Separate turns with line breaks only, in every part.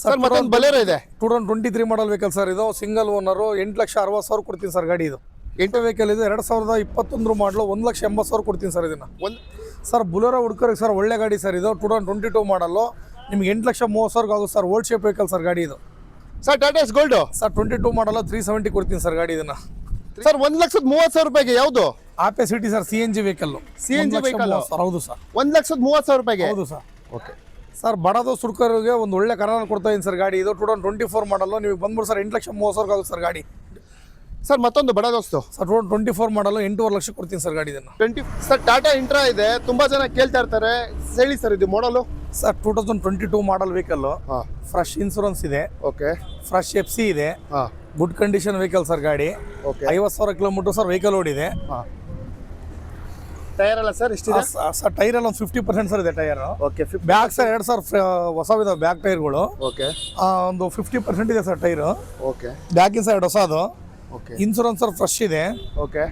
Sir ಮತ್ತೊಂದು Bolero ಇದೆ?
Two thousand twenty three model vehicle sir ಇದು ಸಿಂಗಲ್ ಓನರು ಎಂಟು ಲಕ್ಷ ಅರವತ್ತು ಸಾವಿರ ಕೊಡ್ತೀನಿ ಸರ್ ಗಾಡಿ ಇದು. ಎಂಟು ವೆಹಿಕಲ್ ಇದು ಎರಡು ಸಾವಿರದ ಇಪ್ಪತ್ತೊಂದು ಮಾಡಲು ಒಂದು ಲಕ್ಷ ಎಂಬತ್ತು ಸಾವಿರ ಕೊಡ್ತೀನಿ ಸರ್ ಇದನ್ನು.
ಒಂದು
ಸರ್ ಬುಲೆರೋ ಹುಡ್ಕೋರಿಗೆ ಸರ್ ಒಳ್ಳೆ ಗಾಡಿ ಸರ್ ಇದು ಟೂ ತೌಸಂಡ್ ಟ್ವೆಂಟಿ ಟೂ ಮಾಡಲು. ನಿಮ್ಗೆ ಎಂಟು ಲಕ್ಷ ಮೂವತ್ತು ಸಾವಿರ ಆಗುತ್ತೆ sir old shape vehicle sir ಗಾಡಿ ಇದು.
Sir Tata ace gold
sir twenty two model three seventy ಕೊಡ್ತೀನಿ ಸರ್ ಗಾಡಿ ಇದನ್ನು.
ಸರ್ ಒಂದು ಲಕ್ಷದ ಮೂವತ್ತು ಸಾವಿರ ರೂಪಾಯಿಗೆ ಯಾವುದು?
Ape City sir C N G vehicle
G vehicle?
Sir ಹೌದು ಸರ್.
ಒಂದು ಲಕ್ಷದ ಮೂವತ್ತು ಸಾವಿರ ರೂಪಾಯಿಗೆ?
ಹೌದು ಸರ್.
ಓಕೆ
ಸರ್ ಬಡದು ಸುಡ್ಕರಿಗೆ ಒಂದು ಒಳ್ಳೆ ಕರಾನ ಕೊಡ್ತಾ ಇದ್ದೀನಿ ಸರ್ ಗಾಡಿ. ಇದು ಟೂ ತೌಸಂಡ್ ಟ್ವೆಂಟಿ ಫೋರ್ ಮಾಡಲು ನೀವು ಬಂದ್ಬಿಟ್ಟು ಸರ್ ಎಂಟು ಲಕ್ಷ ಮೂವತ್ತು ಸಾವಿರ ಆಗುತ್ತೆ ಸರ್ ಗಾಡಿ.
ಸರ್ ಮತ್ತೊಂದು ಬಡ ದೋಸ್ತು.
Sir two twenty four model ಎಂಟೂವರೆ ಲಕ್ಷ ಕೊಡ್ತೀನಿ ಸರ್ ಗಾಡಿ ಇದನ್ನು.
ಟ್ವೆಂಟಿ ಸರ್ ಟಾಟಾ ಇಂಟ್ರಾ ಇದೆ. ತುಂಬಾ ಜನ ಕೇಳ್ತಾ ಇರ್ತಾರೆ. ಹೇಳಿ ಸರ್ ಇದು model
sir two thousand twenty two model vehicle
ಹಾಂ.
ಫ್ರೆಶ್ ಇನ್ಸೂರೆನ್ಸ್ ಇದೆ.
ಓಕೆ
ಫ್ರೆಶ್ ಎಫ್ ಸಿ ಇದೆ.
ಹಾಂ.
ಗುಡ್ ಕಂಡೀಷನ್ ವೆಹಿಕಲ್ ಸರ್ ಗಾಡಿ.
ಓಕೆ
ಐವತ್ತು ಸಾವಿರ ಕಿಲೋಮೀಟರ್ ಸರ್ ವೆಹಿಕಲ್ ಓಡಿದೆ.
ಹಾಂ. ಟೈರ್ ಅಲ್ಲ ಸರ್ ಇಷ್ಟಿದೆ?
ಸರ್ ಟೈರ್ ಎಲ್ಲ ಒಂದು ಫಿಫ್ಟಿ ಪರ್ಸೆಂಟ್ ಸರ್ ಇದೆ ಟೈರ್.
ಓಕೆ
ಬ್ಯಾಕ್ ಸರ್ ಎರಡು ಸಾವಿರ ಹೊಸವಿದಾವೆ ಬ್ಯಾಕ್ ಟೈರ್ಗಳು.
ಓಕೆ
ಒಂದು ಫಿಫ್ಟಿ ಪರ್ಸೆಂಟ್ ಇದೆ ಸರ್ ಟೈರ್.
ಓಕೆ
ಬ್ಯಾಕಿನ ಸೈಡ್ ಹೊಸದು.
ಓಕೆ
ಇನ್ಸೂರೆನ್ಸ್ ಸರ್ ಫ್ರೆಶ್ ಇದೆ.
ಓಕೆ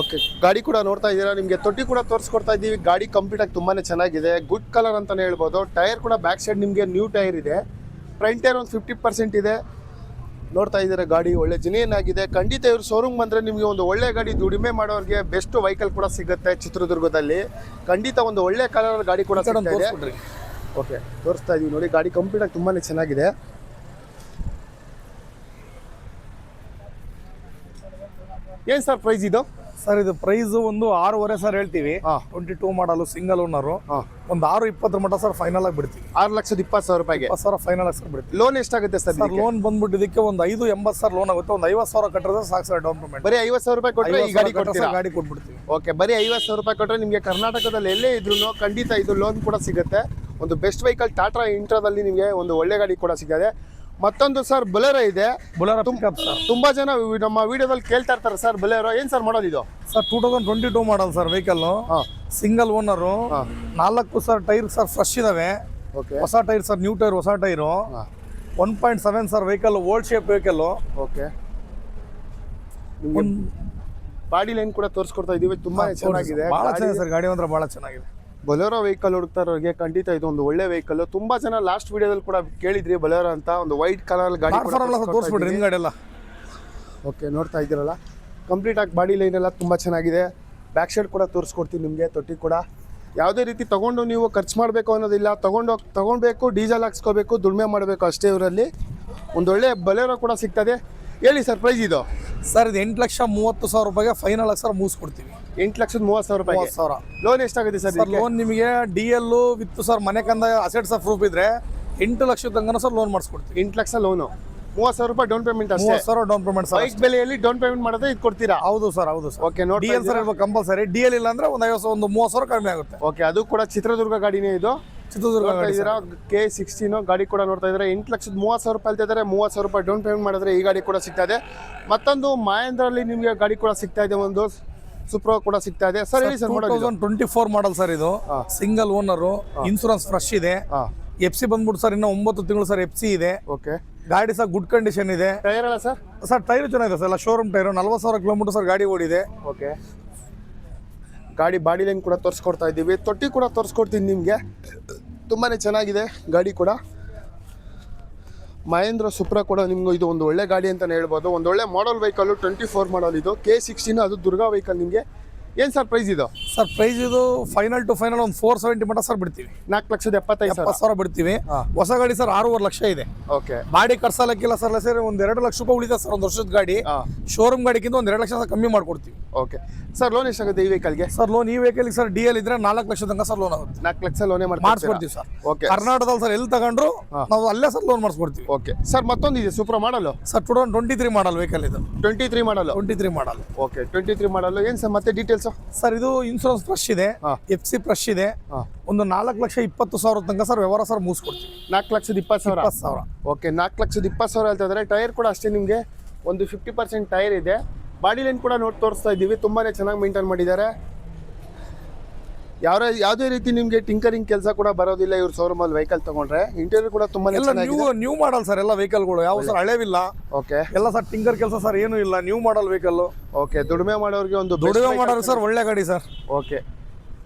ಓಕೆ ಗಾಡಿ ಕೂಡ ನೋಡ್ತಾ ಇದ್ದೀರಾ? ನಿಮಗೆ ತೊಟ್ಟಿ ಕೂಡ ತೋರಿಸ್ಕೊಡ್ತಾ ಇದ್ದೀವಿ. ಗಾಡಿ ಕಂಪ್ಲೀಟ್ ಆಗಿ ತುಂಬಾನೇ ಚೆನ್ನಾಗಿದೆ. ಗುಡ್ ಕಲರ್ ಅಂತಲೇ ಹೇಳ್ಬೋದು. ಟೈರ್ ಕೂಡ ಬ್ಯಾಕ್ ಸೈಡ್ ನಿಮಗೆ ನ್ಯೂ ಟೈರ್ ಇದೆ. ಫ್ರಂಟ್ ಟೈರ್ ಒಂದು ಫಿಫ್ಟಿ ಪರ್ಸೆಂಟ್ ಇದೆ. ನೋಡ್ತಾ ಇದ್ದೀರ ಗಾಡಿ ಒಳ್ಳೆ ಜಿನಿಯನ್ ಆಗಿದೆ. ಖಂಡಿತ ಇವ್ರು ಶೋರೂಮ್ ಬಂದರೆ ನಿಮಗೆ ಒಂದು ಒಳ್ಳೆ ಗಾಡಿ ದುಡಿಮೆ ಮಾಡೋರಿಗೆ ಬೆಸ್ಟ್ ವೆಹಿಕಲ್ ಕೂಡ ಸಿಗುತ್ತೆ ಚಿತ್ರದುರ್ಗದಲ್ಲಿ. ಖಂಡಿತ ಒಂದು ಒಳ್ಳೆ ಕಲರ್ ಗಾಡಿ ಕೂಡ ಸಿಗ್ತಾ ಇದೆ. ಓಕೆ ತೋರಿಸ್ತಾ ಇದೀವಿ ನೋಡಿ ಗಾಡಿ ಕಂಪ್ಲೀಟ್ ಆಗಿ ತುಂಬಾನೇ ಚೆನ್ನಾಗಿದೆ. ಏನು ಸರ್ ಪ್ರೈಸ್ ಇದು?
ಸರ್ ಇದು ಪ್ರೈಸ್ ಒಂದು ಆರೂವರೆ ಸರ್ ಹೇಳ್ತೀವಿ. Twenty two model single owner ಒಂದು ಆರು ಇಪ್ಪತ್ತರ ಮಟ್ಟ ಸರ್ ಫೈನಲ್ ಆಗಿ ಬಿಡ್ತೀವಿ.
ಆರು ಲಕ್ಷದ ಇಪ್ಪತ್ತು ಸಾವಿರ ರೂಪಾಯಿಗೆ?
ಸಾವಿರ ಫೈನಲ್ ಆಗಿ ಸರ್ ಬಿಡ್ತೀವಿ.
ಲೋನ್ ಎಷ್ಟಾಗುತ್ತೆ ಸರ್
ಸರ್ ಲೋನ್ ಬಂದ್ಬಿಟ್ಟು ಇದಕ್ಕೆ ಒಂದು ಐದು ಎಂಬತ್ತು ಸಾವಿರ ಲೋನ್ ಆಗುತ್ತೆ. ಒಂದು ಐವತ್ತು ಸಾವಿರ ಕಟ್ಟಿದ್ರೆ ಸಾಕು ಸರ್ ಡೌನ್ ಪೇಮೆಂಟ್
ಬರೀ ಐವತ್ತು ಸಾವಿರ ರೂಪಾಯಿ ಕೊಟ್ಟರೆ ಈ ಗಾಡಿ ಕೊಡ್ತೀರಾ?
ಗಾಡಿ ಕೊಟ್ಬಿಡ್ತೀವಿ.
ಓಕೆ ಬರೀ ಐವತ್ತು ಸಾವಿರ ರೂಪಾಯಿ ಕೊಟ್ಟರೆ ನಿಮಗೆ ಕರ್ನಾಟಕದಲ್ಲಿ ಎಲ್ಲೇ ಇದ್ರೂ ಖಂಡಿತ ಇದು ಲೋನ್ ಕೂಡ ಸಿಗುತ್ತೆ. ಒಂದು ಬೆಸ್ಟ್ ವೆಹಿಕಲ್ ಟಾಟಾ ಇಂಟ್ರಾದಲ್ಲಿ ನಿಮಗೆ ಒಂದು ಒಳ್ಳೆ ಗಾಡಿ ಕೂಡ ಸಿಗುತ್ತೆ ಮತ್ತೊಂದು ಸರ್ ಬೊಲೆರೋ ಇದೆ.
Bolero pickup sir.
ತುಂಬಾ ಜನ ವಿ- ನಮ್ಮ ವಿಡಿಯೋದಲ್ಲಿ ಕೇಳ್ತಾ ಇರ್ತಾರೆ ಸರ್ ಬೊಲೆರೋ. ಏನ್ ಸರ್ ಮಾಡೋದು ಇದು?
Sir two thousand twenty two model sir vehicle
ಹಾಂ.
ಸಿಂಗಲ್ ಓನರು
ಹಾಂ.
ನಾಲ್ಕು ಸರ್ ಟೈರ್ ಸರ್ ಫ್ರೆಶ್ ಇದಾವೆ.
ಓಕೆ.
ಹೊಸ ಟೈರ್ ಸರ್ ನ್ಯೂ ಟೈರ್ ಹೊಸ tyre one point seven sir vehicle old shape vehicle
okay. Body line ಕೂಡ ತೋರಿಸ್ಕೊಡ್ತಾ ಇದೀವಿ. ತುಂಬಾ ಚೆನ್ನಾಗಿದೆ.
ಬಹಳ ಚೆನ್ನಾಗಿದೆ ಸರ್ ಗಾಡಿ ಅಂದ್ರೆ ಬಹಳ ಚೆನ್ನಾಗಿದೆ.
ಬೊಲೆರೋ ವೆಹಿಕಲ್ ಹುಡುಕ್ತಾ ಇರೋರಿಗೆ ಖಂಡಿತ ಇದು ಒಂದು ಒಳ್ಳೆ ವೆಹಿಕಲ್. ತುಂಬಾ ಜನ ಲಾಸ್ಟ್ ವಿಡಿಯೋದಲ್ಲಿ ಕೂಡ ಕೇಳಿದ್ರಿ ಬೊಲೆರೋ ಅಂತ ಒಂದು ವೈಟ್ ಕಲರ್ ಗಾಡಿ ಕೂಡ
ತೋರಿಸ್ಬಿಡ್ರಿ ಎಲ್ಲ
ಓಕೆ ನೋಡ್ತಾ ಇದ್ದೀರಲ್ಲ? ಕಂಪ್ಲೀಟ್ ಆಗಿ ಬಾಡಿ ಲೈನ್ ಎಲ್ಲ ತುಂಬ ಚೆನ್ನಾಗಿದೆ. ಬ್ಯಾಕ್ ಸೈಡ್ ಕೂಡ ತೋರಿಸ್ಕೊಡ್ತೀನಿ ನಿಮಗೆ ತೊಟ್ಟಿ ಕೂಡ. ಯಾವುದೇ ರೀತಿ ತೊಗೊಂಡು ನೀವು ಖರ್ಚು ಮಾಡಬೇಕು ಅನ್ನೋದಿಲ್ಲ ತಗೊಂಡು ತಗೊಳ್ಬೇಕು ಡೀಸೆಲ್ ಹಾಕ್ಸ್ಕೋಬೇಕು ದುಡಿಮೆ ಮಾಡಬೇಕು ಅಷ್ಟೇ ಇವರಲ್ಲಿ ಒಂದೊಳ್ಳೆ ಬಲೆರೋ ಕೂಡ ಸಿಗ್ತದೆ. ಹೇಳಿ ಸರ್ ಪ್ರೈಸ್ ಇದು.
ಸರ್ ಇದು ಎಂಟು ಲಕ್ಷ ಮೂವತ್ತು ಸಾವಿರ ರೂಪಾಯಿಗೆ ಫೈನಲ್ ಆಗಿ ಸರ್ ಮುಗಿಸ್ಕೊಡ್ತೀವಿ
ಎಂಟು ಲಕ್ಷದ ಮೂವತ್ತು ಸಾವಿರ ರೂಪಾಯಿ
ಮೂವತ್ತು ಸಾವಿರ.
ಲೋನ್ ಎಷ್ಟಾಗುತ್ತೆ ಸರ್
ಸರ್ ಲೋನ್ ನಿಮಗೆ ಡಿ ಎಲ್ ವಿತ್ ಸರ್ ಮನೆ ಕಂದ ಅಸೆಟ್ಸ್ ಆಫ್ ಪ್ರೂಫ್ ಇದ್ರೆ ಎಂಟು ಲಕ್ಷದ ತನಕ ಸರ್ ಲೋನ್ ಮಾಡಿಸ್ಕೊಡ್ತೀವಿ.
ಎಂಟು ಲಕ್ಷ ಲೋನು ಮೂವತ್ತು ಸಾವಿರ ರೂಪಾಯಿ ಡೌನ್ ಪೇಮೆಂಟ್ ಅಷ್ಟೇ.
ಮೂವತ್ತು ಸಾವಿರ ಡೌನ್ ಪೇಮೆಂಟ್ ಸರ್
ಬೈಕ್ ಬೆಲೆಯಲ್ಲಿ ಡೌನ್ ಪೇಮೆಂಟ್ ಮಾಡೋದೇ ಇದು ಕೊಡ್ತೀರಾ?
ಹೌದು ಸರ್ ಹೌದು ಸರ್.
ಓಕೆ
ಡಿ
ನೋಡಿ
ಎಲ್ ಸರ್ ಇರ್ಬೇಕು ಕಂಪಲ್ಸರಿ ಡಿ ಎಲ್ ಇಲ್ಲ ಅಂದರೆ ಒಂದು ಐವತ್ತು ಒಂದು ಮೂವತ್ತು ಸಾವಿರ ಕಡಿಮೆ ಆಗುತ್ತೆ.
ಓಕೆ ಅದು ಕೂಡ ಚಿತ್ರದುರ್ಗ ಗಾಡಿನೇ ಇದು.
ಚಿತ್ರದುರ್ಗ
ಇದ್ದೀರಾ? ಕೆ ಸಿಕ್ಸ್ಟೀನು ಗಾಡಿ ಕೂಡ ನೋಡ್ತಾ ಇದ್ದಾರೆ. ಎಂಟು ಲಕ್ಷದ ಮೂವತ್ತು ಸಾವಿರ ರೂಪಾಯಿ ಇದ್ದಾರೆ ಮೂವತ್ತು ಸಾವಿರ ರೂಪಾಯಿ ಡೌನ್ ಪೇಮೆಂಟ್ ಮಾಡಿದ್ರೆ ಈ ಗಾಡಿ ಕೂಡ ಸಿಗ್ತಾ ಇದೆ. ಮತ್ತೊಂದು ಮಹೇಂದ್ರಲ್ಲಿ ನಿಮಗೆ ಗಾಡಿ ಕೂಡ ಸಿಗ್ತಾ ಇದೆ. ಒಂದು ಸುಪ್ರೋ ಕೂಡ ಸಿಗ್ತಾ ಇದೆ. ಸರ್ ಹೇಳಿ sir
thousand twenty four model sir ಇದು. ಸಿಂಗಲ್ ಓನರು ಇನ್ಸೂರೆನ್ಸ್ ಫ್ರೆಶ್ ಇದೆ. ಎಫ್ ಸಿ ಬಂದ್ಬಿಟ್ಟು ಸರ್ ಇನ್ನೂ ಒಂಬತ್ತು ತಿಂಗಳು ಸರ್ ಎಫ್ ಸಿ ಇದೆ.
ಓಕೆ.
ಗಾಡಿ ಸರ್ ಗುಡ್ ಕಂಡೀಷನ್ ಇದೆ.
ಟೈರ್ ಎಲ್ಲ ಸರ್?
ಸರ್ ಟೈರ್ ಚೆನ್ನಾಗಿದೆ ಸರ್. ಎಲ್ಲ ಶೋರೂಮ್ ಟೈರ್ ನಲ್ವತ್ತು ಸಾವಿರ ಕಿಲೋಮೀಟರ್ ಸರ್ ಗಾಡಿ ಓಡಿದೆ.
ಓಕೆ. ಗಾಡಿ ಬಾಡಿ ಲೈನ್ ಕೂಡ ತೋರಿಸ್ಕೊಡ್ತಾ ಇದ್ದೀವಿ. ತೊಟ್ಟಿ ಕೂಡ ತೋರಿಸ್ಕೊಡ್ತೀನಿ ನಿಮಗೆ. ತುಂಬಾ ಚೆನ್ನಾಗಿದೆ ಗಾಡಿ ಕೂಡ. ಮಹೇಂದ್ರ ಸುಪ್ರಾ ಕೂಡ ನಿಮ್ಗೆ ಇದು ಒಂದು ಒಳ್ಳೆ ಗಾಡಿ ಅಂತಲೇ ಹೇಳ್ಬೋದು. ಒಂದು ಒಳ್ಳೆ model vehicle twenty four model ಇದು. ಕೆ ಸಿಕ್ಸ್ಟೀನ್ ಅದು ದುರ್ಗಾ ವೆಹಿಕಲ್ ನಿಮಗೆ. ಏನು ಸರ್ ಪ್ರೈಸ್ ಇದು?
ಸರ್ ಪ್ರೈಸ್ ಇದು ಫೈನಲ್ ಟು ಫೈನಲ್ ಒಂದು ಫೋರ್ ಸೆವೆಂಟಿ ಮಟ್ಟ ಸರ್ ಬಿಡ್ತೀವಿ.
ನಾಲ್ಕು ಲಕ್ಷದ ಎಪ್ಪತ್ತೈದು ಸಾವಿರ?
ಬಿಡ್ತೀವಿ. ಹೊಸ ಗಾಡಿ ಸರ್ ಆರೂವರೆ ಲಕ್ಷ ಇದೆ.
ಓಕೆ
ಬಾಡಿ ಕಟ್ಸಲಕ್ಕಿಲ್ಲ ಸರ್ ಸರ್ ಒಂದು ಎರಡು ಲಕ್ಷ ರೂಪಾಯಿ ಉಳಿದ ಸರ್ ಒಂದು ವರ್ಷದ ಗಾಡಿ. ಶೋರೂಮ್ ಗಾಡಿಗಿಂತ ಒಂದು ಎರಡು ಲಕ್ಷ ಕಮ್ಮಿ ಮಾಡ್ಕೊಡ್ತೀವಿ.
ಓಕೆ ಸರ್ ಲೋನ್ ಎಷ್ಟಾಗುತ್ತೆ ಈ ವೆಹಿಕಲ್ಗೆ
ಸರ್ ಲೋನ್ ಈ ವೆಹಿಕಲ್ ಸರ್ ಡಿ ಎಲ್ ಇದ್ರೆ ನಾಲ್ಕು ಲಕ್ಷ ತನಕ ಸರ್ ಲೋನ್ ಆಗುತ್ತೆ.
ನಾಲ್ಕು ಲಕ್ಷ ಲೋನೇ
ಮಾಡಿಸ್ಕೊಡ್ತೀವಿ ಸರ್.
ಓಕೆ
ಕರ್ನಾಟಕದಲ್ಲಿ ಸರ್ ಎಲ್ಲಿ ತಗೊಂಡ್ರು ನಾವು ಅಲ್ಲೇ ಸರ್ ಲೋನ್ ಮಾಡಿಸ್ಕೊಡ್ತೀವಿ.
ಓಕೆ ಸರ್ ಮತ್ತೊಂದು ಇದೆ super model
sir two thousand twenty three model vehicle ಇದು.
Twenty three model
twenty three model
okay twenty three model ಏನು ಸರ್ ಮತ್ತೆ ಡೀಟೇಲ್ಸು
ಸರ್ ಇದು ಇನ್ಸೂರೆನ್ಸ್ ಫ್ರೆಶ್ ಇದೆ. ಎಫ್ ಸಿ ಫ್ರೆಶ್ ಇದೆ. ಒಂದು ನಾಲ್ಕು ಲಕ್ಷ ಇಪ್ಪತ್ತು ಸಾವಿರ ತನಕ ಸರ್ ವ್ಯವಹಾರ ಸರ್ ಮುಗಿಸ್ಕೊಡ್ತೀವಿ.
ನಾಲ್ಕು ಲಕ್ಷದ ಇಪ್ಪತ್ತು ಸಾವಿರ?
ಇಪ್ಪತ್ತು ಸಾವಿರ.
ಓಕೆ ನಾಲ್ಕು ಲಕ್ಷದ ಇಪ್ಪತ್ತು ಸಾವಿರ ಹೇಳ್ತಾ ಇದ್ದಾರೆ. ಟೈರ್ ಕೂಡ ಅಷ್ಟೇ ನಿಮಗೆ ಒಂದು ಫಿಫ್ಟಿ ಪರ್ಸೆಂಟ್ ಟೈರ್ ಇದೆ. ಬಾಡಿ ಲೈನ್ ಕೂಡ ನೋಡಿ ತೋರಿಸ್ತಾ ಇದ್ದೀವಿ. ತುಂಬಾ ಚೆನ್ನಾಗಿ ಮೇಂಟೈನ್ ಮಾಡಿದ್ದಾರೆ. ಯಾವ ಯಾವುದೇ ರೀತಿ ನಿಮಗೆ ಟಿಂಕರಿಂಗ್ ಕೆಲಸ ಕೂಡ ಬರೋದಿಲ್ಲ ಇವ್ರ ಶೋರೂಮಲ್ಲಿ ವೆಹಿಕಲ್ ತಗೊಂಡ್ರೆ ಇಂಟೀರಿಯರ್ ಕೂಡ ತುಂಬಾ
ನೀವು ನ್ಯೂ ನ್ಯೂ ಮಾಡಲ್ ಸರ್ ಎಲ್ಲ ವೆಹಿಕಲ್ಗಳು ಯಾವ ಸರ್ ಹಳೇವಿಲ್ಲ.
ಓಕೆ
ಎಲ್ಲ ಸರ್ ಟಿಂಕರ್ ಕೆಲಸ ಸರ್ ಏನು ಇಲ್ಲ ನ್ಯೂ ಮಾಡಲ್ ವೆಹಿಕಲ್
ಓಕೆ ದುಡಿಮೆ ಮಾಡೋರಿಗೆ ಒಂದು
ದುಡಿಮೆ ಮಾಡೋರು ಸರ್ ಒಳ್ಳೆ ಗಾಡಿ ಸರ್
ಓಕೆ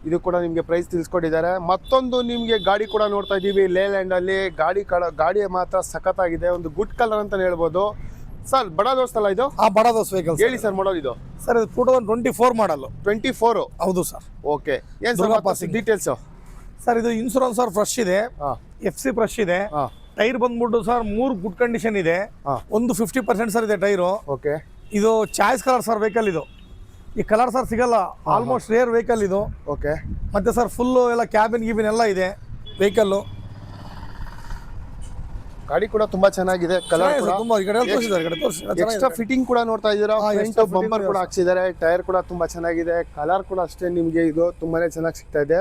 ಇದು ಕೂಡ ನಿಮಗೆ ಪ್ರೈಸ್ ತಿಳಿಸ್ಕೊಟ್ಟಿದ್ದಾರೆ. ಮತ್ತೊಂದು ನಿಮಗೆ ಗಾಡಿ ಕೂಡ ನೋಡ್ತಾ ಇದ್ದೀವಿ ಲೇಲ್ಯಾಂಡಲ್ಲಿ ಗಾಡಿ ಕಡ ಗಾಡಿ ಮಾತ್ರ ಸಖತ್ತಾಗಿದೆ. ಒಂದು ಗುಡ್ ಕಲರ್ ಅಂತಲೇ ಹೇಳ್ಬೋದು. ಸರ್ ಬಡ ದೋಸ್ತ್ ಅಲ್ಲ ಇದು?
ಆ ಬಡ ದೋಸ್ ವೆಹಿಕಲ್
ಹೇಳಿ ಸರ್ ಮಾಡೋದು ಇದು.
ಸರ್ ಇದು two thousand twenty four model
twenty four
ಹೌದು ಸರ್.
ಓಕೆ ಏನ್ ಸರ್. ಡೀಟೇಲ್ಸು
ಸರ್ ಇದು ಇನ್ಸೂರೆನ್ಸ್ ಸರ್ ಫ್ರೆಶ್ ಇದೆ. ಎಫ್ ಸಿ ಫ್ರೆಶ್ ಇದೆ. ಟೈರ್ ಬಂದ್ಬಿಟ್ಟು ಸರ್ ಮೂರು ಗುಡ್ ಕಂಡೀಷನ್ ಇದೆ. ಒಂದು ಫಿಫ್ಟಿ ಪರ್ಸೆಂಟ್ ಸರ್ ಇದೆ ಟೈರು
ಓಕೆ
ಇದು ಚಾಯ್ಸ್ ಕಲರ್ ಸರ್ ವೆಹಿಕಲ್ ಇದು. ಈ ಕಲರ್ ಸರ್ ಸಿಗಲ್ಲ. ಆಲ್ಮೋಸ್ಟ್ ರೇರ್ ವೆಹಿಕಲ್ ಇದು.
ಓಕೆ
ಮತ್ತೆ ಸರ್ ಫುಲ್ಲು ಎಲ್ಲ ಕ್ಯಾಬಿನ್ ಗಿಬಿನ್ ಎಲ್ಲ ಇದೆ. ವೆಹಿಕಲ್ಲು
ಗಾಡಿ ಕೂಡ ತುಂಬಾ ಚೆನ್ನಾಗಿದೆ ಕಲರ್ ಕೂಡ.
ತುಂಬಾ ಈ ಕಡೆ ತೋರಿಸಿದ್ದಾರೆ ಈ ಕಡೆ ತೋರಿಸಿ
ಎಕ್ಸ್ಟ್ರಾ ಫಿಟ್ಟಿಂಗ್ ಕೂಡ ನೋಡ್ತಾ ಇದ್ದೀರಾ?
ಹಾ,
ಫ್ರಂಟ್
extra fitting
ಬಂಪರ್ ಕೂಡ. ಹಾಕ್ಸಿದ್ದಾರೆ ಟೈರ್ ಕೂಡ ತುಂಬಾ ಚೆನ್ನಾಗಿದೆ ಕಲರ್ ಕೂಡ ಅಷ್ಟೇ ನಿಮಗೆ ಇದು ತುಂಬಾನೇ ಚೆನ್ನಾಗಿ ಸಿಗ್ತಾ ಇದೆ.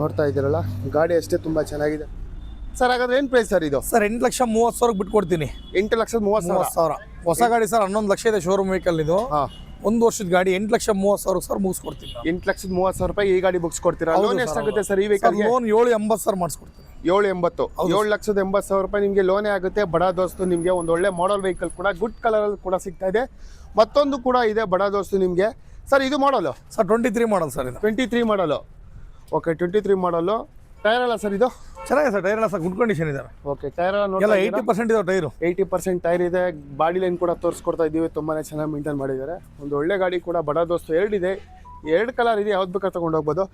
ನೋಡ್ತಾ ಇದ್ದೀರಲ್ಲ ಗಾಡಿ ಅಷ್ಟೇ ತುಂಬಾ ಚೆನ್ನಾಗಿದೆ. ಸರ್ ಹಾಗಾದ್ರೆ ಏನ್ ಪ್ರೈಸ್ ಸರ್ ಇದು?
ಸರ್ ಎಂಟು ಲಕ್ಷ ಮೂವತ್ತು ಸಾವಿರ ಬಿಟ್ಟು ಕೊಡ್ತೀನಿ
ಎಂಟು ಲಕ್ಷದ ಮೂವತ್ತು ಸಾವಿರ?
ಹೊಸ ಗಾಡಿ ಸರ್ ಹನ್ನೊಂದು ಲಕ್ಷ ಇದೆ ಶೋರೂಮ್ ವೆಹಿಕಲ್ ಇದು.
ಹಾ.
ಒಂದು ವರ್ಷದ ಗಾಡಿ ಎಂಟು ಲಕ್ಷ ಮೂವತ್ತು ಸಾವಿರ ಸರ್ ಮುಗಿಸ್ಕೊಡ್ತೀನಿ
ಎಂಟು ಲಕ್ಷದ ಮೂವತ್ತು ಸಾವಿರ ರೂಪಾಯಿ ಈ ಗಾಡಿ ಬುಕ್ಸ್ ಕೊಡ್ತೀರಾ? ಲೋನ್ ಎಷ್ಟಾಗುತ್ತೆ ಸರ್ ಈ ವೆಹಿಕಲ್
ಲೋನ್ ಏಳು ಎಂಬತ್ತು ಸಾವಿರ ಮಾಡಿಸ್ಕೊಡ್ತೀನಿ.
ಏಳು ಎಂಬತ್ತು. ಏಳು ಲಕ್ಷದ ಎಂಬತ್ತು ಸಾವಿರ ರೂಪಾಯಿ ನಿಮಗೆ ಲೋನೇ ಆಗುತ್ತೆ. ಬಡ ದೋಸ್ತು ನಿಮಗೆ ಒಂದು ಒಳ್ಳೆ ಮಾಡಲ್ ವೆಹಿಕಲ್ ಕೂಡ ಗುಡ್ ಕಲರ್ ಕೂಡ ಸಿಗ್ತಾ ಇದೆ. ಮತ್ತೊಂದು ಕೂಡ ಇದೆ ಬಡ ದೋಸ್ತು ನಿಮಗೆ. ಸರ್ ಇದು model
sir twenty three model sir ಇದು.
Twenty three model okay twenty three model tyre ಅಲ್ಲ ಸರ್ ಇದು?
ಚೆನ್ನಾಗಿದೆ ಸರ್ ಟೈರ್ ಎಲ್ಲ ಸರ್ ಗುಡ್ ಕಂಡೀಷನ್ ಇದೆ.
ಓಕೆ ಟೈರ್ ಎಲ್ಲ
ಎಲ್ಲ ಏಯ್ಟಿ ಪರ್ಸೆಂಟ್ ಇದೆ ಟೈರು.
ಏಯ್ಟಿ ಪರ್ಸೆಂಟ್ ಟೈರ್ ಇದೆ. ಬಾಡಿ ಲೈನ್ ಕೂಡ ತೋರಿಸ್ಕೊಡ್ತಾ ಇದ್ದೀವಿ ತುಂಬಾ ಚೆನ್ನಾಗಿ ಮೇಂಟೈನ್ ಮಾಡಿದ್ದಾರೆ. ಒಂದು ಒಳ್ಳೆ ಗಾಡಿ ಕೂಡ ಬಡ ದೋಸ್ತು ಎರಡಿದೆ ಎರಡು ಕಲರ್ ಇದೆ ಯಾವ್ದು ಬೇಕಾದ್ರೆ ತಗೊಂಡು ಹೋಗ್ಬೋದು.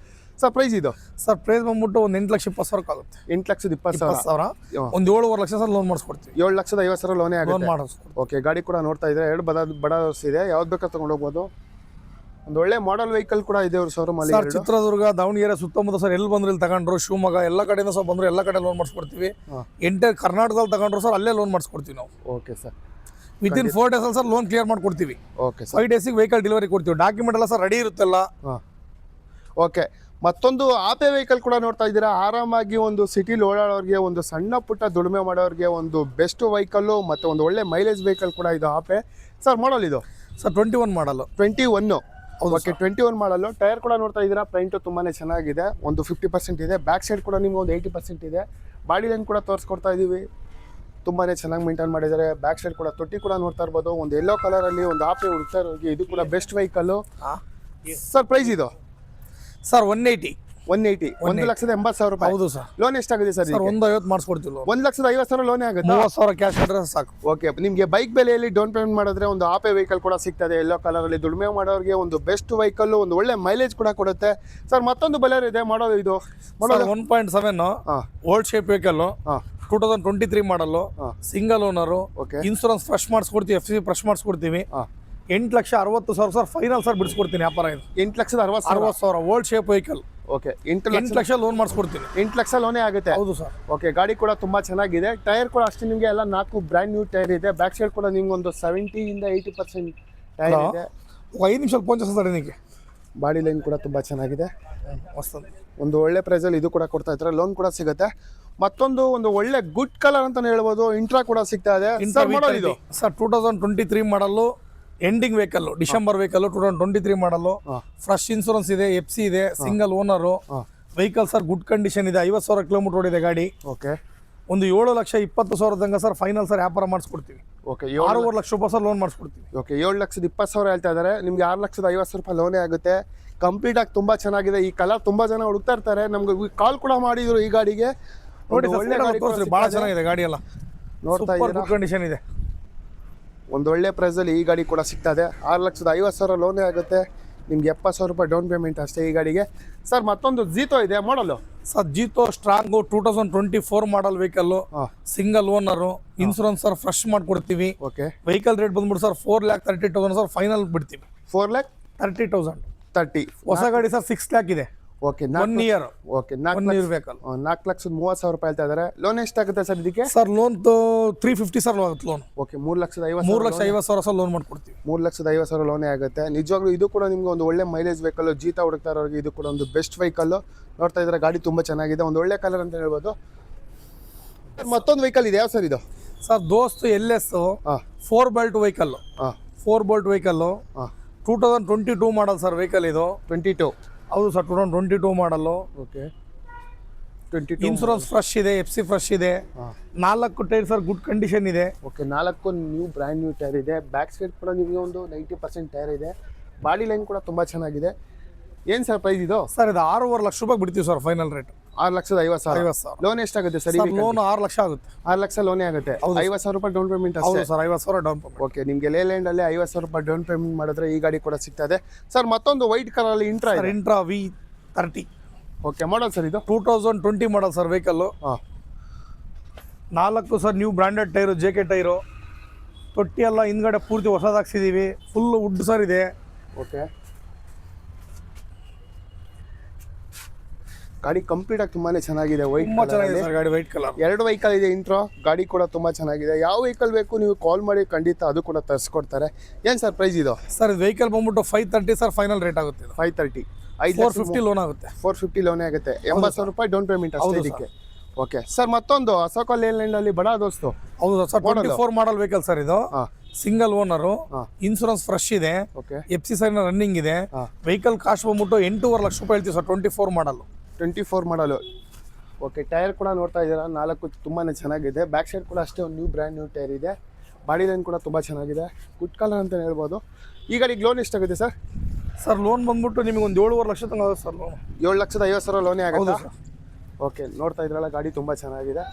ಸರ್ ಪ್ರೈಸ್ ಇದು?
ಸರ್ ಪ್ರೈಸ್ ಬಂದ್ಬಿಟ್ಟು ಒಂದು ಎಂಟು ಲಕ್ಷ ಇಪ್ಪತ್ತು ಸಾವಿರಕ್ಕೆ ಆಗುತ್ತೆ.
ಎಂಟು ಲಕ್ಷದ ಇಪ್ಪತ್ತು ಸಾವಿರ?
ಸಾವಿರ. ಒಂದು ಏಳುವರೆ ಲಕ್ಷ ಸರ್ ಲೋನ್ ಮಾಡಿಸ್ಕೊಡ್ತೀವಿ.
ಏಳು ಲಕ್ಷದ ಐವತ್ತು ಸಾವಿರ ಲೋನೇ ಆಗುತ್ತೆ?
ಮಾಡಿಸ್ಕೊಡ್ತೀವಿ.
ಓಕೆ ಗಾಡಿ ಕೂಡ ನೋಡ್ತಾ ಇದ್ರೆ ಎರಡು ಬಡ ಬಡ ಇದೆ. ಯಾವ್ದು ಬೇಕಾದ್ರೆ ತಗೊಂಡು ಹೋಗ್ಬೋದು. ಒಂದು ಒಳ್ಳೆ ಮಾಡಲ್ ವೆಹಿಕಲ್ ಕೂಡ ಇದೆ ಅವ್ರ ಶೋರೂಮ್ ಅಲ್ಲಿ
ಸರ್. ಚಿತ್ರದುರ್ಗ ದಾವಣಗೆರೆ ಸುತ್ತಮುತ್ತ ಸರ್ ಎಲ್ಲಿ ಬಂದ್ರು ಇಲ್ಲಿ ತಗೊಂಡ್ರು? ಶಿವಮೊಗ್ಗ ಎಲ್ಲ ಕಡೆಯಿಂದ ಸರ್ ಬಂದ್ರು ಎಲ್ಲ ಕಡೆ ಲೋನ್ ಮಾಡಿಸ್ಕೊಡ್ತೀವಿ. ಎಂಟರ್ ಕರ್ನಾಟಕದಲ್ಲಿ ತಗೊಂಡ್ರು ಸರ್ ಅಲ್ಲೇ ಲೋನ್ ಮಾಡಿಸ್ಕೊಡ್ತೀವಿ ನಾವು.
Okay sir
within four days ಅಲ್ಲಿ ಸರ್ ಲೋನ್ ಕ್ಲಿಯರ್ ಮಾಡ್ಕೊಡ್ತೀವಿ.
ಓಕೆ ಸರ್
ಫೈವ್ ಡೇಸಿಗೆ ವೆಹಿಕಲ್ ಡೆಲಿವರಿ ಕೊಡ್ತೀವಿ. ಡಾಕ್ಯುಮೆಂಟ್ ಎಲ್ಲ ಸರ್ ರೆಡಿ ಇರುತ್ತಲ್ಲ?
ಹಾಂ. ಓಕೆ ಮತ್ತೊಂದು ಆಪೆ ವೆಹಿಕಲ್ ಕೂಡ ನೋಡ್ತಾ ಇದ್ದೀರಾ? ಆರಾಮಾಗಿ ಒಂದು ಸಿಟಿಲಿ ಓಡಾಡೋರಿಗೆ ಒಂದು ಸಣ್ಣ ಪುಟ್ಟ ದುಡಿಮೆ ಮಾಡೋರಿಗೆ ಒಂದು ಬೆಸ್ಟ್ ವೆಹಿಕಲ್ಲು ಮತ್ತು ಒಂದು ಒಳ್ಳೆ ಮೈಲೇಜ್ ವೆಹಿಕಲ್ ಕೂಡ ಇದು ಆಪೆ. ಸರ್ ಮಾಡಲ್ ಇದು?
Sir twenty one model
twenty one okay twenty one model tyre ಕೂಡ ನೋಡ್ತಾ ಇದ್ದೀರಾ? ಫ್ರಂಟು ತುಂಬಾ ಚೆನ್ನಾಗಿದೆ. ಒಂದು ಫಿಫ್ಟಿ ಪರ್ಸೆಂಟ್ ಇದೆ. ಬ್ಯಾಕ್ ಸೈಡ್ ಕೂಡ ನಿಮ್ಗೆ ಒಂದು ಏಯ್ಟಿ ಪರ್ಸೆಂಟ್ ಇದೆ. ಬಾಡಿ ಲೈನ್ ಕೂಡ ತೋರಿಸ್ಕೊಡ್ತಾ ಇದ್ದೀವಿ ತುಂಬಾ ಚೆನ್ನಾಗಿ ಮೇಂಟೈನ್ ಮಾಡಿದ್ದಾರೆ. ಬ್ಯಾಕ್ ಸೈಡ್ ಕೂಡ ತೊಟ್ಟಿ ಕೂಡ ನೋಡ್ತಾ ಇರ್ಬೋದು. ಒಂದು ಎಲ್ಲೋ ಕಲರಲ್ಲಿ ಒಂದು ಆಪೆ ಹುಡುಕ್ತಾ ಇರೋದು ಇದು ಕೂಡ ಬೆಸ್ಟ್ ವೆಹಿಕಲ್ಲು ಸರ್ ಪ್ರೈಸ್ ಇದು?
Sir one eighty
one eighty ಒಂದು ಲಕ್ಷದ ಎಂಬತ್ತು ಸಾವಿರ ರೂಪಾಯಿ.
ಹೌದು ಸರ್.
ಲೋನ್ ಎಷ್ಟಾಗಿದೆ ಸರ್
ಸರ್ ಒಂದು ಐವತ್ತು ಮಾಡಿಸ್ಕೊಡ್ತೀವಿ ಲೋನ್
ಒಂದು ಲಕ್ಷದ ಐವತ್ತು ಸಾವಿರ ಲೋನೇ ಆಗುತ್ತೆ?
ಮೂವತ್ತು ಸಾವಿರ ಕ್ಯಾಶ್ ಅಡ್ರೆ ಸಾಕು.
ಓಕೆ ನಿಮಗೆ ಬೈಕ್ ಬೆಲೆಯಲ್ಲಿ ಡೌನ್ ಪೇಮೆಂಟ್ ಮಾಡಿದ್ರೆ ಒಂದು ಆಪೆ ವೆಹಿಕಲ್ ಕೂಡ ಸಿಗ್ತದೆ ಎಲ್ಲೋ ಕಲರಲ್ಲಿ ದುಡಿಮೆ ಮಾಡೋರಿಗೆ ಒಂದು ಬೆಸ್ಟ್ ವೆಹಿಕಲ್ ಒಂದು ಒಳ್ಳೆ ಮೈಲೇಜ್ ಕೂಡ ಕೊಡುತ್ತೆ. ಸರ್ ಮತ್ತೊಂದು ಬಲೆರ್ ಇದೆ ಮಾಡೋದು ಇದು? ಮಾಡೋದು?
ಒನ್ ಪಾಯಿಂಟ್ ಸೆವೆನ್
ಹಾಂ.
ಓಲ್ಡ್ ಶೇಪ್ ವೆಹಿಕಲ್
ಹಾಂ.
Two thousand twenty three model single owner
okay
insurance fresh ಮಾಡಿಸ್ಕೊಡ್ತೀವಿ F C fresh ಮಾಡಿಸ್ಕೊಡ್ತೀವಿ. ಎಂಟು ಲಕ್ಷ ಅರವತ್ತು ಸಾವಿರ ಸರ್ ಫೈನಲ್ ಸರ್ ಬಿಡಿಸ್ಕೊಡ್ತೀನಿ ವ್ಯಾಪಾರ ಇದು.
ಎಂಟು ಲಕ್ಷದ ಅರವತ್ತು
ಅರವತ್ತು ಸಾವಿರ ಓಲ್ಡ್ ಶೇಪ್ ವೆಹಿಕಲ್
ಓಕೆ ಎಂಟು ಲಕ್ಷ
ಲಕ್ಷ ಲೋನ್ ಮಾಡಿಸ್ಕೊಡ್ತೀನಿ.
ಎಂಟು ಲಕ್ಷ ಲೋನೇ ಆಗುತ್ತೆ.
ಹೌದು ಸರ್.
ಓಕೆ ಗಾಡಿ ಕೂಡ ತುಂಬಾ ಚೆನ್ನಾಗಿದೆ. ಟೈರ್ ಕೂಡ ಅಷ್ಟೇ ನಿಮಗೆ ಎಲ್ಲ ನಾಲ್ಕು ಬ್ರಾಂಡ್ ನ್ಯೂ ಟೈರ್ ಇದೆ. ಬ್ಯಾಕ್ ಸೈಡ್ ಕೂಡ ನಿಮ್ಗೆ ಒಂದು ಸೆವೆಂಟಿಯಿಂದ ಏಯ್ಟಿ ಪರ್ಸೆಂಟ್ ಟೈರ್ ಇದೆ.
ಐದು ನಿಮಿಷ ಪೋಂಚ ಸರ್ ನಿಮಗೆ
ಬಾಡಿ ಲೈನ್ ಕೂಡ ತುಂಬ ಚೆನ್ನಾಗಿದೆ. ಒಂದು ಒಳ್ಳೆ ಪ್ರೈಸಲ್ಲಿ ಇದು ಕೂಡ ಕೊಡ್ತಾ ಇದ್ದಾರೆ ಲೋನ್ ಕೂಡ ಸಿಗುತ್ತೆ. ಮತ್ತೊಂದು ಒಂದು ಒಳ್ಳೆ ಗುಡ್ ಕಲರ್ ಅಂತ ಹೇಳ್ಬೋದು. ಇಂಟ್ರಾ ಕೂಡ ಸಿಗ್ತಾ ಇದೆ. ಸರ್ ಇದು?
Sir two thousand twenty three model ending vehicle December vehicle two thousand twenty three model fresh insurance ಇದೆ ಎಫ್ ಸಿ ಇದೆ single owner vehicle sir good condition ಇದೆ. ಐವತ್ತು ಸಾವಿರ ಕಿಲೋಮೀಟರ್ ಓಡಿದೆ ಗಾಡಿ.
ಓಕೆ
ಒಂದು ಏಳು ಲಕ್ಷ ಇಪ್ಪತ್ತು ಸಾವಿರದ ತನಕ ಸರ್ ಫೈನಲ್ ಸರ್ ವ್ಯಾಪಾರ ಮಾಡಿಸ್ಕೊಡ್ತೀವಿ.
ಓಕೆ
ಆರೂವರೆ ಲಕ್ಷ. ರೂಪಾಯಿ ಸರ್ ಲೋನ್ ಮಾಡಿಸ್ಕೊಡ್ತೀವಿ.
ಓಕೆ ಏಳು ಲಕ್ಷದ ಇಪ್ಪತ್ತು ಸಾವಿರ ಹೇಳ್ತಾ ಇದ್ದಾರೆ ನಿಮ್ಗೆ ಆರು ಲಕ್ಷದ ಐವತ್ತು ಸಾವಿರ ರೂಪಾಯಿ ಲೋನೇ ಆಗುತ್ತೆ. ಕಂಪ್ಲೀಟ್ ಆಗಿ ತುಂಬಾ ಚೆನ್ನಾಗಿದೆ. ಈ ಕಲರ್ ತುಂಬಾ ಜನ ಹುಡುಕ್ತಾ ಇರ್ತಾರೆ. ನಮ್ಗೆ ಕಾಲ್ ಕೂಡ ಮಾಡಿದ್ರು ಈ ಗಾಡಿಗೆ.
ನೋಡಿ
ಒಳ್ಳೆ ಗಾಡಿ
ತೋರಿಸ್ರಿ ಭಾಳ ಚೆನ್ನಾಗಿದೆ ಗಾಡಿ ಎಲ್ಲ.
ನೋಡ್ತಾ
ಕಂಡೀಷನ್ ಇದೆ.
ಒಂದು ಒಳ್ಳೆ ಪ್ರೈಸಲ್ಲಿ ಈ ಗಾಡಿ ಕೂಡ ಸಿಗ್ತಾ ಇದೆ ಆರು ಲಕ್ಷದ ಐವತ್ತು ಸಾವಿರ ಲೋನೇ ಆಗುತ್ತೆ. ನಿಮ್ಗೆ ಎಪ್ಪತ್ತು ಸಾವಿರ ರೂಪಾಯಿ ಡೌನ್ ಪೇಮೆಂಟ್ ಅಷ್ಟೇ ಈ ಗಾಡಿಗೆ. ಸರ್ ಮತ್ತೊಂದು ಜೀತೋ ಇದೆ model
sir Jeeto strong two thousand twenty four model vehicle single owner insurance sir fresh ಮಾಡಿಕೊಡ್ತೀವಿ.
ಓಕೆ
ವೆಹಿಕಲ್ ರೇಟ್ ಬಂದ್ಬಿಟ್ಟು sir four lakh thirty thousand sir final ಬಿಡ್ತೀವಿ.
Four lakh
thirty thousand
thirty
ಹೊಸ ಗಾಡಿ sir six lakh ಇದೆ.
Okay
one year
okay ನಾಲ್ಕು
year vehicle
ನಾಲ್ಕು ಲಕ್ಷದ ಮೂವತ್ತು ಸಾವಿರ ರೂಪಾಯಿ ಹೇಳ್ತಾ ಇದ್ದಾರೆ ಲೋನ್ ಎಷ್ಟಾಗುತ್ತೆ ಸರ್ ಇದಕ್ಕೆ?
Sir loan three fifty sir ಆಗುತ್ತೆ ಲೋನ್
ಓಕೆ ಮೂರು ಲಕ್ಷದ ಐವತ್ತು
ಮೂರು ಲಕ್ಷ ಐವತ್ತು ಸಾವಿರ ಸರ್ ಲೋನ್ ಮಾಡ್ಕೊಡ್ತೀವಿ.
ಮೂರು ಲಕ್ಷದ ಐವತ್ತು ಸಾವಿರ ಲೋನೇ ಆಗುತ್ತೆ. ನಿಜವಾಗ್ಲೂ ಇದು ಕೂಡ ನಿಮ್ಗೆ ಒಂದು ಒಳ್ಳೆ ಮೈಲೇಜ್ ವೆಹಿಕಲ್ ಜೀತ ಹುಡುಕ್ತಾ ಇರೋರಿಗೆ ಇದು ಕೂಡ ಒಂದು ಬೆಸ್ಟ್ ವೆಹಿಕಲ್ ನೋಡ್ತಾ ಇದ್ರೆ ಗಾಡಿ ತುಂಬ ಚೆನ್ನಾಗಿದೆ ಒಂದು ಒಳ್ಳೆ ಕಲರ್ ಅಂತ ಹೇಳ್ಬೋದು. ಮತ್ತೊಂದು ವೆಹಿಕಲ್ ಇದೆ ಯಾವ ಸರ್ ಇದು?
Sir Dost L S four belt vehicle four bolt
vehicle
two thousand twenty two model sir vehicle ಇದು.
ಟ್ವೆಂಟಿ ಟು
ಹೌದು sir two thousand twenty two model.
Okay. Twenty two
insurance fresh ಇದೆ F C fresh ಇದೆ. ನಾಲ್ಕು tyre sir good condition ಇದೆ.
Okay ನಾಲ್ಕು new brand new tyre ಇದೆ. Back side ಕೂಡ ನಿಮಗೆ ಒಂದು ನೈಂಟಿ ಪರ್ಸೆಂಟ್ ಟೈರ್ ಇದೆ. ಬಾಡಿ ಲೈನ್ ಕೂಡ ತುಂಬ ಚೆನ್ನಾಗಿದೆ. ಏನು ಸರ್ ಪ್ರೈಸ್ ಇದು?
ಸರ್ ಇದು ಆರೂವರೆ ಲಕ್ಷ ರೂಪಾಯಿ ಬಿಡ್ತೀವಿ ಸರ್ ಫೈನಲ್ ರೇಟ್
ಆರು ಲಕ್ಷದ ಐವತ್ತು ಸಾವಿರ.
ಐವತ್ತು ಸಾವಿರ.
ಲೋನ್ ಎಷ್ಟಾಗುತ್ತೆ ಸರ್
ಲೋನ್ ಆರು ಲಕ್ಷ ಆಗುತ್ತೆ.
ಆರು ಲಕ್ಷ ಲೋನೇ ಆಗುತ್ತೆ? ಐವತ್ತು ಸಾವಿರ ರೂಪಾಯಿ ಡೌನ್ ಪೇಮೆಂಟ್
ಹೌದು ಸರ್ ಐವತ್ತು ಸಾವಿರ ಡೌನ್ ಪೇಮೆಂಟ್
ಓಕೆ ನಿಮಗೆ ಲೇಲ್ಯಾಂಡಲ್ಲಿ ಐವತ್ತು ಸಾವಿರ ರೂಪಾಯಿ ಡೌನ್ ಪೇಮೆಂಟ್ ಮಾಡಿದ್ರೆ ಈ ಗಾಡಿ ಕೂಡ ಸಿಗ್ತದೆ. ಸರ್ ಮತ್ತೊಂದು ವೈಟ್ ಕಲರಲ್ಲಿ Intra
sir Intra V thirty
okay model sir ಇದು?
Two thousand twenty model sir vehicle
ಹಾಂ.
ನಾಲ್ಕು sir new branded tyre J K tyre ತೊಟ್ಟಿ ಎಲ್ಲ ಹಿಂದ್ಗಡೆ ಪೂರ್ತಿ ಹೊಸದಾಗ್ಸಿದೀವಿ. ಫುಲ್ ವುಡ್ ಸರ್ ಇದೆ.
ಓಕೆ ಗಾಡಿ ಕಂಪ್ಲೀಟ್ ಆಗಿ ತುಂಬಾನೇ ಚೆನ್ನಾಗಿದೆ ವೈಟ್
ತುಂಬಾ ಚೆನ್ನಾಗಿದೆ ಸರ್ ಗಾಡಿ ವೈಟ್ ಕಲರ್
ಎರಡು ವೆಹಿಕಲ್ ಇದೆ ಇಂಟ್ರೋ ಗಾಡಿ ಕೂಡ ತುಂಬಾ ಚೆನ್ನಾಗಿದೆ. ಯಾವ ವೆಹಿಕಲ್ ಬೇಕು ನೀವು ಕಾಲ್ ಮಾಡಿ ಖಂಡಿತ ಅದು ಕೂಡ ತರಿಸ್ಕೊಡ್ತಾರೆ. ಏನ್ ಸರ್ ಪ್ರೈಸ್ ಇದು?
ಸರ್ ವೆಹಿಕಲ್ ಬಂದ್ಬಿಟ್ಟು five thirty sir final rate ಆಗುತ್ತೆ
ಫೈವ್ ತರ್ಟಿ ಐದು
ಫೋರ್ ಫಿಫ್ಟಿ ಲೋನ್ ಆಗುತ್ತೆ.
ಫೋರ್ ಫಿಫ್ಟಿ ಲೋನೇ ಆಗುತ್ತೆ. ಎಂಬತ್ತು ಸಾವಿರ ರೂಪಾಯಿ ಡೌನ್ ಪೇಮೆಂಟ್ ಅಷ್ಟೇ ಇದಕ್ಕೆ. ಓಕೆ ಸರ್ ಮತ್ತೊಂದು ಅಶೋಕ ಲೇಲ್ಯಾಂಡಲ್ಲಿ ಬಡ ದೋಸ್ತು.
ಹೌದು sir twenty four model vehicle sir ಇದು. Single owner
insurance
insurance fresh ಇದೆ. ಎಫ್ ಸಿ ಸೈನ್ ರನ್ನಿಂಗ್ ಇದೆ. ವೆಹಿಕಲ್ ಕಾಸ್ಟ್ ಬಂದ್ಬಿಟ್ಟು ಎಂಟೂವರೆ ಲಕ್ಷ ರೂಪಾಯಿ ಹೇಳ್ತೀವಿ sir twenty four model
twenty four model. Okay tyre ಕೂಡ ನೋಡ್ತಾ ಇದ್ದೀರಾ? ನಾಲ್ಕು ತುಂಬಾ ಚೆನ್ನಾಗಿದೆ. ಬ್ಯಾಕ್ ಸೈಡ್ ಕೂಡ ಅಷ್ಟೇ ಒಂದು ನ್ಯೂ ಬ್ರ್ಯಾಂಡ್ ನ್ಯೂ ಟೈರ್ ಇದೆ. ಬಾಡಿ ಲೈನ್ ಕೂಡ ತುಂಬ ಚೆನ್ನಾಗಿದೆ. ಗುಡ್ ಕಲರ್ ಅಂತ ಹೇಳ್ಬೋದು. ಈ ಗಾಡಿಗೆ ಲೋನ್ ಎಷ್ಟಾಗುತ್ತೆ ಸರ್?
ಸರ್ ಲೋನ್ ಬಂದ್ಬಿಟ್ಟು ನಿಮಗೆ ಒಂದು ಏಳುವರೆ ಲಕ್ಷ ತನಕ ಸರ್ ಲೋನ್
ಏಳು ಲಕ್ಷದ ಐವತ್ತು ಸಾವಿರ ಲೋನೇ
ಆಗೋದು
ಓಕೆ ನೋಡ್ತಾ ಇದ್ರಲ್ಲ ಗಾಡಿ ತುಂಬ ಚೆನ್ನಾಗಿದೆ.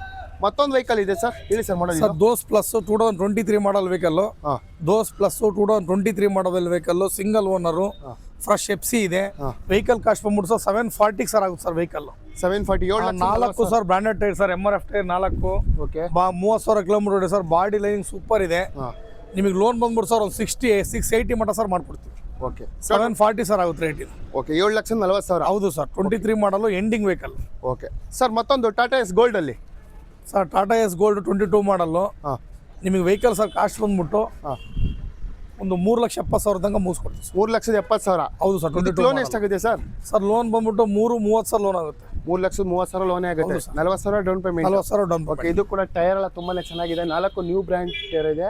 ಮತ್ತೊಂದು ವೆಹಿಕಲ್ ಇದೆ ಸರ್? ಹೇಳಿ ಸರ್ ಮಾಡೋದು
sir Dost plus two thousand twenty three model vehicle
ಹಾಂ.
Dost plus two thousand twenty three model vehicle single owner fresh FC ಇದೆ. ವೆಹಿಕಲ್ ಕಾಸ್ಟ್ ಬಂದ್ಬಿಟ್ಟು ಸರ್ ಸೆವೆನ್ ಫಾರ್ಟಿ ಸರ್ ಆಗುತ್ತೆ ಸರ್ ವೆಹಿಕಲ್
ಸೆವೆನ್ ಫಾರ್ಟಿ ಏಳು
ನಾಲ್ಕು sir branded tyre sir M R F tyre ನಾಲ್ಕು.
Okay
ಮೂವತ್ತು ಸಾವಿರ kilometre ಇದೆ sir body lining super ಇದೆ. ನಿಮಗೆ ಲೋನ್ ಬಂದ್ಬಿಟ್ಟು ಸರ್ ಒಂದು ಸಿಕ್ಸ್ಟಿ ಸಿಕ್ಸ್ ಏಯ್ಟಿ ಮಟ್ಟ ಸರ್ ಮಾಡ್ಕೊಡ್ತೀವಿ.
ಓಕೆ
ಸೆವೆನ್ ಫಾರ್ಟಿ ಸರ್ ಆಗುತ್ತೆ ರೇಟ್ ಇದು.
ಓಕೆ ಏಳು ಲಕ್ಷದ ನಲ್ವತ್ತು ಸಾವಿರ.
ಹೌದು sir twenty three model ending vehicle
okay sir ಮತ್ತೊಂದು Tata S ಗೋಲ್ಡಲ್ಲಿ
sir Tata Ace Gold twenty two model. ನಿಮಗೆ ವೆಹಿಕಲ್ ಸರ್ ಕಾಸ್ಟ್ ಬಂದ್ಬಿಟ್ಟು
ಹಾಂ.
ಒಂದು ಮೂರು ಲಕ್ಷ ಎಪ್ಪತ್ತು ಸಾವಿರ ತನಕ ಮುಗಿಸ್ಕೊಡ್ತೀವಿ
ಮೂರು ಲಕ್ಷದ ಎಪ್ಪತ್ತು ಸಾವಿರ?
ಹೌದು ಸರ್ ಟ್ವೆಂಟಿ
ಲೋನ್ ಎಷ್ಟಾಗಿದೆ ಸರ್?
ಸರ್ ಲೋನ್ ಬಂದ್ಬಿಟ್ಟು ಮೂರು ಮೂವತ್ತು ಸಾವಿರ ಲೋನ್ ಆಗುತ್ತೆ.
ಮೂರು ಲಕ್ಷದ ಮೂವತ್ತು ಸಾವಿರ ಲೋನೇ ಆಗುತ್ತೆ. ನಲ್ವತ್ತು ಸಾವಿರ ಡೌನ್ ಪೇಮೆಂಟ್
ನಲ್ವತ್ತು ಸಾವಿರ ಡೌನ್
ಓಕೆ ಇದು ಕೂಡ ಟೈರ್ ಎಲ್ಲ ತುಂಬಾ ಚೆನ್ನಾಗಿದೆ. ನಾಲ್ಕು ನ್ಯೂ ಬ್ರ್ಯಾಂಡ್ ಟೈರ್ ಇದೆ.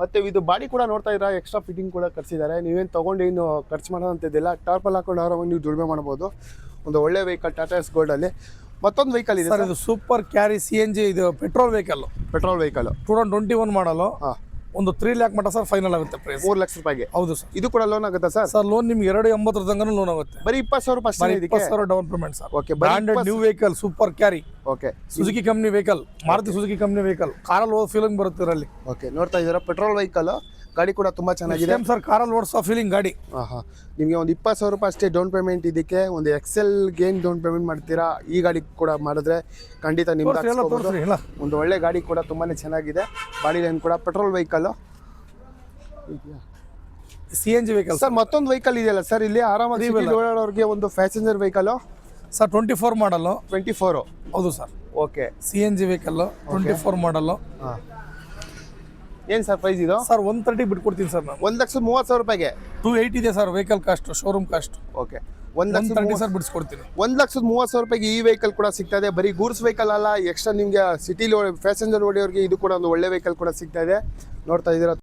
ಮತ್ತೆ ಇದು ಬಾಡಿ ಕೂಡ ನೋಡ್ತಾ ಇದ್ರೆ ಎಕ್ಸ್ಟ್ರಾ ಫಿಟ್ಟಿಂಗ್ ಕೂಡ ಕರ್ಸಿದ್ದಾರೆ ನೀವೇನು ತೊಗೊಂಡು ಏನು ಖರ್ಚು ಮಾಡೋದಂತಿದ್ದಿಲ್ಲ ಟಾರ್ಪಲ್ ಹಾಕೊಂಡು ಆರಾಮಾಗಿ ನೀವು ದುಡಿಮೆ ಮಾಡ್ಬೋದು. ಒಂದು ಒಳ್ಳೆ ವೆಹಿಕಲ್ ಟಾಟಾ ಎಸ್ ಗೋಲ್ಡಲ್ಲಿ ಮತ್ತೊಂದು ವೆಹಿಕಲ್ ಇದೆ
ಸರ್ ಇದು super carry C N G ಇದು petrol vehicle
petrol vehicle
two thousand twenty one model ಒಂದು ತ್ರೀ ಲ್ಯಾಕ್ ಮಟ್ಟ ಸರ್ ಫೈನಲ್ ಆಗುತ್ತೆ ಪ್ರೈಸ್
ಮೂರು ಲಕ್ಷ ರೂಪಾಯಿಗೆ.
ಹೌದು ಸರ್.
ಇದು ಕೂಡ ಲೋನ್ ಆಗುತ್ತಾ ಸರ್?
ಸರ್ ಲೋನ್ ನಿಮ್ಗೆ ಎರಡು ಎಂಬತ್ತರ ತನಕ ಲೋನ್ ಆಗುತ್ತೆ.
ಬರೀ ಇಪ್ಪತ್ತು ಸಾವಿರ ರೂಪಾಯಿ
ಇಪ್ಪತ್ತು ಸಾವಿರ ಡೌನ್ ಪೇಮೆಂಟ್ ಸರ್.
ಓಕೆ ಬರೀ
branded new vehicle super carry
okay
Suzuki company vehicle Maruti Suzuki company vehicle ಕಾರಲ್ಲಿ ಹೋದ ಫೀಲಿಂಗ್ ಬರುತ್ತೆ ಇದರಲ್ಲಿ.
ಓಕೆ ನೋಡ್ತಾ ಇದ್ದೀರಾ? ಪೆಟ್ರೋಲ್ ವೆಹಿಕಲ್ ಗಾಡಿ ಕೂಡ ತುಂಬ ಚೆನ್ನಾಗಿದೆ.
ಸರ್ ಕಾರಲ್ಲಿ ಓಡಿಸೋ ಫೀಲಿಂಗ್ ಗಾಡಿ.
ಹಾಂ ನಿಮಗೆ ಒಂದು ಇಪ್ಪತ್ತು ಸಾವಿರ ರೂಪಾಯಿ ಅಷ್ಟೇ ಡೌನ್ ಪೇಮೆಂಟ್ ಇದಕ್ಕೆ ಒಂದು ಎಕ್ಸೆಲ್ ಗೇನ್ ಡೌನ್ ಪೇಮೆಂಟ್ ಮಾಡ್ತೀರಾ? ಈ ಗಾಡಿ ಕೂಡ ಮಾಡಿದ್ರೆ ಖಂಡಿತ
ಇಲ್ಲ
ಒಂದು ಒಳ್ಳೆ ಗಾಡಿ ಕೂಡ ತುಂಬಾ ಚೆನ್ನಾಗಿದೆ. ಬಾಡಿ ಲೈನ್ ಕೂಡ petrol vehicle
C N G vehicle
sir ಮತ್ತೊಂದು ವೆಹಿಕಲ್ ಇದೆಯಲ್ಲ ಸರ್ ಇಲ್ಲಿ ಆರಾಮಾಗಿ ಓಡಾಡೋರಿಗೆ ಒಂದು passenger vehicle
sir twenty four ಮಾಡಲು
ಟ್ವೆಂಟಿ ಫೋರು
ಹೌದು sir.
Okay
C N G vehicle twenty four ಮಾಡಲ್ಲು
ಹಾಂ. ಏನು ಸರ್ ಪ್ರೈಸ್ ಇದು?
ಸರ್ ಒನ್ ತರ್ಟಿ ಬಿಟ್ಕೊಡ್ತೀನಿ ಸರ್ ನಾನು.
ಒಂದು ಲಕ್ಷದ ಮೂವತ್ತು ಸಾವಿರ ರೂಪಾಯಿಗೆ?
ಟೂ ಏಯ್ಟ್ ಇದೆ sir vehicle cost showroom cost
okay ಒಂದು ಲಕ್ಷ
ತರ್ಟಿ ಸರ್ ಬಿಡಿಸ್ಕೊಡ್ತೀನಿ.
ಒಂದು ಲಕ್ಷದ ಮೂವತ್ತು ಸಾವಿರ ರೂಪಾಯಿಗೆ ಈ ವೆಹಿಕಲ್ ಕೂಡ ಸಿಗ್ತಾ ಇದೆ. ಬರೀ ಗೂಡ್ಸ್ ವೆಹಿಕಲ್ ಅಲ್ಲ ಎಕ್ಸ್ಟ್ರಾ ನಿಮಗೆ ಸಿಟಿಲಿ ಪ್ಯಾಸೆಂಜರ್ ಓಡಿಯೋರಿಗೆ ಇದು ಕೂಡ ಒಂದು ಒಳ್ಳೆ ವೆಹಿಕಲ್ ಕೂಡ ಸಿಗ್ತಾ ಇದೆ. ನೋಡ್ತಾ ಇದ್ದೀರಾ